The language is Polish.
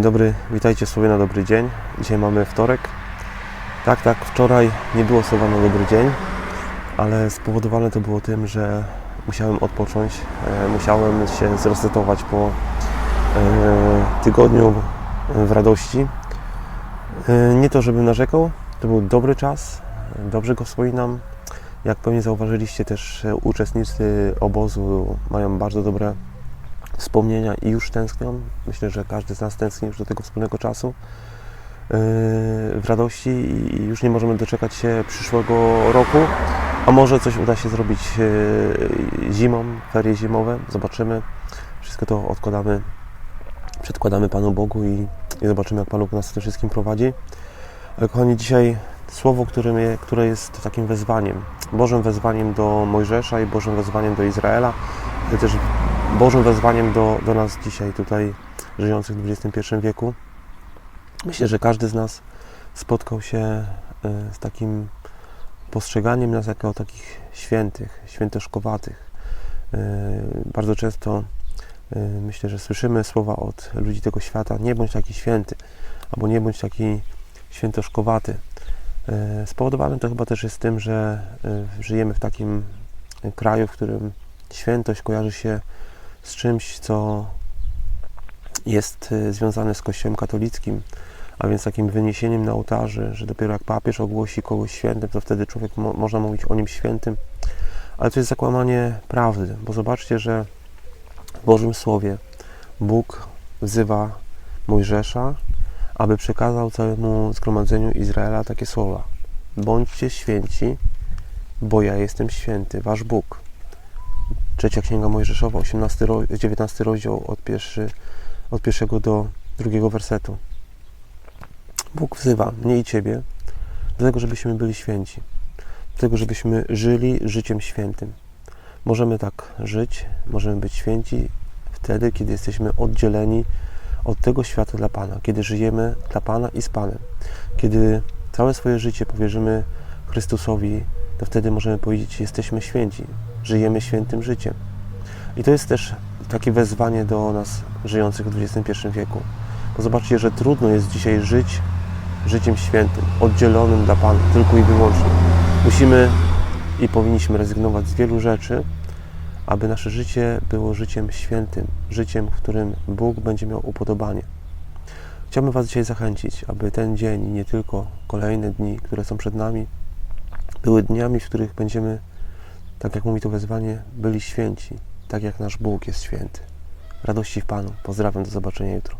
Dzień dobry, witajcie w Słowie na dobry dzień. Dzisiaj mamy wtorek. Tak, tak, wczoraj nie było słowa na dobry dzień, ale spowodowane to było tym, że musiałem odpocząć, e, musiałem się zresetować po e, tygodniu w radości. E, Nie to, żebym narzekał, to był dobry czas, dobrze go wspominam. Jak pewnie zauważyliście, też uczestnicy obozu mają bardzo dobre wspomnienia i już tęsknią. Myślę, że każdy z nas tęskni już do tego wspólnego czasu yy, w radości i już nie możemy doczekać się przyszłego roku. A może coś uda się zrobić yy, zimą, ferie zimowe, zobaczymy. Wszystko to odkładamy, przedkładamy Panu Bogu i, i zobaczymy, jak Pan Bóg nas w tym wszystkim prowadzi. Ale kochani, dzisiaj słowo, które, które jest takim wezwaniem, Bożym wezwaniem do Mojżesza i Bożym wezwaniem do Izraela, ale też Bożym wezwaniem do, do nas dzisiaj, tutaj żyjących w XXI wieku. Myślę, że każdy z nas spotkał się e, z takim postrzeganiem nas jako takich świętych, świętoszkowatych. E, Bardzo często e, myślę, że słyszymy słowa od ludzi tego świata: nie bądź taki święty, albo nie bądź taki świętoszkowaty. Spowodowane to chyba też jest tym, że żyjemy w takim kraju, w którym świętość kojarzy się z czymś, co jest e, związane z Kościołem katolickim, a więc takim wyniesieniem na ołtarzy, że dopiero jak papież ogłosi kogoś świętym, to wtedy człowiek mo- można mówić o nim świętym. Ale to jest zakłamanie prawdy, bo zobaczcie, że w Bożym Słowie Bóg wzywa Mojżesza, aby przekazał całemu zgromadzeniu Izraela takie słowa: Bądźcie święci, bo ja jestem święty, wasz Bóg. Trzecia Księga Mojżeszowa, 18 ro- 19 rozdział od, pierwszy, od pierwszego do drugiego wersetu. Bóg wzywa mnie i Ciebie do tego, żebyśmy byli święci, do tego, żebyśmy żyli życiem świętym. Możemy tak żyć, możemy być święci wtedy, kiedy jesteśmy oddzieleni od tego świata dla Pana, kiedy żyjemy dla Pana i z Panem, kiedy całe swoje życie powierzymy Chrystusowi, to wtedy możemy powiedzieć, jesteśmy święci, żyjemy świętym życiem. I to jest też takie wezwanie do nas żyjących w XXI wieku. Bo zobaczcie, że trudno jest dzisiaj żyć życiem świętym, oddzielonym dla Pana, tylko i wyłącznie. Musimy i powinniśmy rezygnować z wielu rzeczy, aby nasze życie było życiem świętym, życiem, w którym Bóg będzie miał upodobanie. Chciałbym Was dzisiaj zachęcić, aby ten dzień i nie tylko kolejne dni, które są przed nami, były dniami, w których będziemy, tak jak mówi to wezwanie, byli święci, tak jak nasz Bóg jest święty. Radości w Panu. Pozdrawiam, do zobaczenia jutro.